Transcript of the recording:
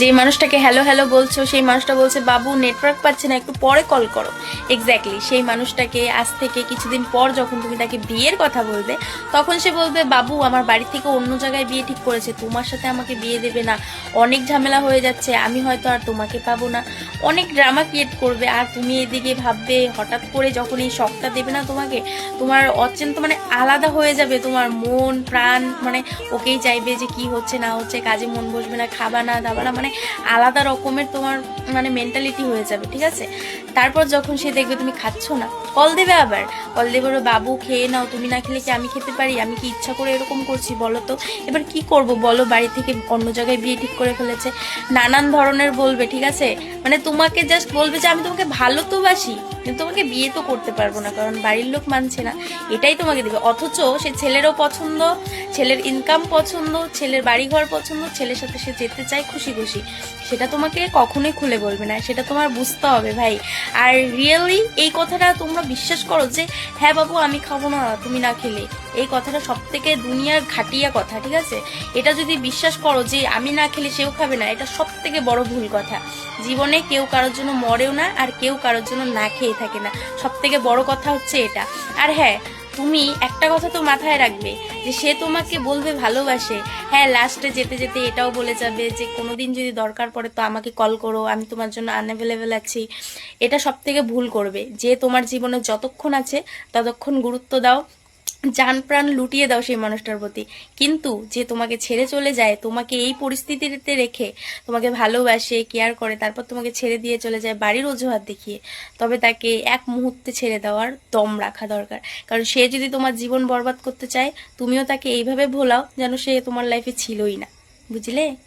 যে মানুষটাকে hello hello বলছো, সেই মানুষটা বলছে, বাবু নেটওয়ার্ক পাচ্ছে না, একটু পরে কল করো। এক্স্যাক্টলি সেই মানুষটাকে আজ থেকে কিছুদিন পর যখন তুমি তাকে বিয়ের কথা বলবে, তখন সে বলবে, বাবু, আমার বাড়ি থেকে অন্য জায়গায় বিয়ে ঠিক করেছে, তোমার সাথে আমাকে বিয়ে দেবে না, অনেক ঝামেলা হয়ে যাচ্ছে, আমি হয়তো আর তোমাকে পাবো না। অনেক ড্রামা ক্রিয়েট করবে। আর তুমি এদিকে ভাববে, হঠাৎ করে যখন এই শখটা দেবে না তোমাকে, তোমার অত্যন্ত মানে আলাদা হয়ে যাবে তোমার মন, প্রাণ মানে ওকেই চাইবে যে কি হচ্ছে, না হচ্ছে, কাজে মন বসবে না, খাবা না, দাবা না মানে আলাদা রকমের তোমার মানে মেন্টালিটি হয়ে যাবে, ঠিক আছে? তারপর যখন সে দেখবে তুমি খাচ্ছ না, কল দেবে আবার। কল দেবে ওর বাবু, খেয়ে নাও, তুমি না খেলে কি আমি খেতে পারি? আমি কি ইচ্ছা করে এরকম করছি? বলো তো। এবার কি করব বলো? বাড়ি থেকে অন্য জায়গায় বিয়ে ঠিক করে ফেলেছে। নানান ধরনের বলবে, ঠিক আছে? মানে তোমাকে জাস্ট বলবে যে, আমি তোমাকে ভালো তো বাসি কিন্তু তোমাকে বিয়ে তো করতে পারব না, কারণ বাড়ির লোক মানছে না। এটাই তোমাকে দেবে। অথচ সে ছেলেরও পছন্দ, ছেলের ইনকাম পছন্দ, ছেলের বাড়িঘর পছন্দ, ছেলের সাথে সে যেতে চায় খুশি খুশি। সেটা তোমাকে কখনোই খুলে বলবে না। সেটা তোমার বুঝতে হবে ভাই। আর রিয়েলি এই কথাটা তোমরা বিশ্বাস করো যে হ্যাঁ বাবু, আমি খাব না, তুমি না খেলে। এই কথাটা সব থেকে দুনিয়ার ঘাটিয়া কথা, ঠিক আছে? এটা যদি বিশ্বাস করো যে, আমি না খেলে সেও খাবে না, এটা সব থেকে বড় ভুল কথা। জীবনে কেউ কারোর জন্য মরেও না, আর কেউ কারোর জন্য না খেয়ে থাকে না। সব থেকে বড় কথা হচ্ছে এটা। আর হ্যাঁ তুমি একটা কথা তো মাথায় রাখবে, যে সে তোমাকে বলবে ভালোবাসে। হ্যাঁ লাস্টে যেতে যেতে এটাও বলে যাবে যে, কোনোদিন যদি দরকার পড়ে তো আমাকে কল করো, আমি তোমার জন্য আনঅ্যাভেলেবেল আছি। এটা সব থেকে ভুল করবে। যে তোমার জীবনে যতক্ষণ আছে, ততক্ষণ গুরুত্ব দাও। জান প্রাণ লুটিয়ে দাও সেই মানুষটার প্রতি। কিন্তু যে তোমাকে ছেড়ে চলে যায়, তোমাকে এই পরিস্থিতিতে রেখে তোমাকে ভালোবাসে কেয়ার করে, তারপর তোমাকে ছেড়ে দিয়ে চলে যায় বাড়ির অজুহাত দেখিয়ে, তবে তাকে এক মুহূর্তে ছেড়ে দেওয়ার দম রাখা দরকার। কারণ সে যদি তোমার জীবন বরবাদ করতে চায়, তুমিও তাকে এইভাবে ভোলাও যেন সে তোমার লাইফে ছিলই না। বুঝলে?